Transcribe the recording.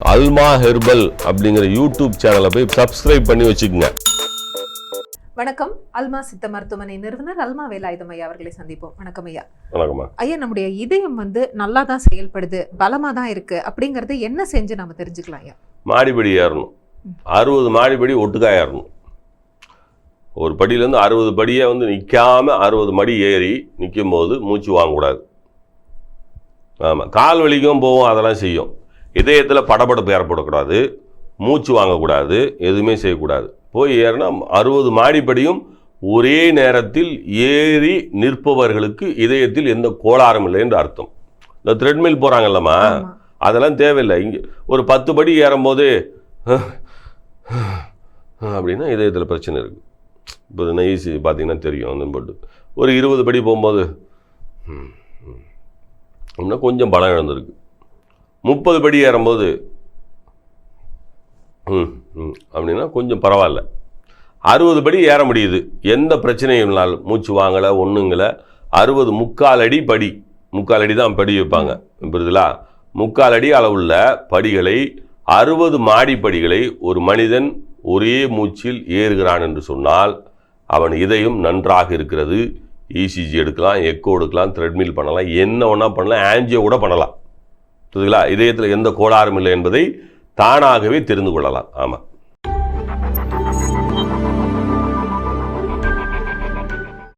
அல்மா herbal அப்படிங்கிற YouTube சேனலை போய் சப்ஸ்கிரைப் பண்ணி வச்சுக்கோங்க. வணக்கம். அல்மா சித்த மருத்துவமனை நிறுவனர் அல்மா வேலாயுதம் ஐயா அவர்களை சந்திப்போம். வணக்கம் ஐயா. வணக்கம்மா. ஐயா நம்முடைய இதயம் வந்து நல்லா தான் செயல்படுது பலமா தான் இருக்கு அப்படிங்கறது என்ன செஞ்சு நம்ம தெரிஞ்சுக்கலாம் ஐயா? மாடிப்படி ஏறணும். அறுபது மாடிப்படி ஒட்டுக்கா ஏறணும். ஒரு படியிலேருந்து அறுபது படியை வந்து நிற்காம அறுபது மடி ஏறி நிற்கும் போது மூச்சு வாங்கக்கூடாது. ஆமாம் கால் வலிக்கும் போகும் அதெல்லாம் செய்யும். இதயத்தில் படபடப்பு ஏற்படக்கூடாது மூச்சு வாங்கக்கூடாது எதுவுமே செய்யக்கூடாது. போய் ஏறினா அறுபது மாடிப்படியும் ஒரே நேரத்தில் ஏறி நிற்பவர்களுக்கு இதயத்தில் எந்த கோளாறும் இல்லை என்று அர்த்தம். இந்த த்ரெட்மில் போகிறாங்கல்லம்மா. அதெல்லாம் தேவையில்லை. இங்கே ஒரு பத்து படி ஏறும்போது அப்படின்னா இதயத்தில் பிரச்சனை இருக்குது இப்போ நைசி பார்த்தீங்கன்னா தெரியும் வந்து போட்டு. ஒரு இருபது படி போகும்போது இன்னும் கொஞ்சம் பலம் இழந்திருக்கு. முப்பது படி ஏறும்போது ம் ம் அப்படின்னா கொஞ்சம் பரவாயில்ல. அறுபது படி ஏற முடியுது. எந்த பிரச்சனையும் இல்லாமல் மூச்சு வாங்கலை ஒன்றுங்களை அறுபது முக்கால் அடி படி முக்கால் அடி தான் படி வைப்பாங்க. புரியுதுலா முக்கால் அடி அளவுள்ள படிகளை அறுபது மாடி படிகளை ஒரு மனிதன் ஒரே மூச்சில் ஏறுகிறான் என்று சொன்னால் அவன் இதயம் நன்றாக இருக்கிறது. இசிஜி எடுக்கலாம் எக்கோ எடுக்கலாம் த்ரெட்மில் பண்ணலாம் என்ன ஒன்றா பண்ணலாம் ஆன்ஜியோ கூட பண்ணலாம். புரியுதுங்களா? இதயத்தில் எந்த கோளாறும் இல்லை என்பதை தானாகவே தெரிந்து கொள்ளலாம். ஆமாம்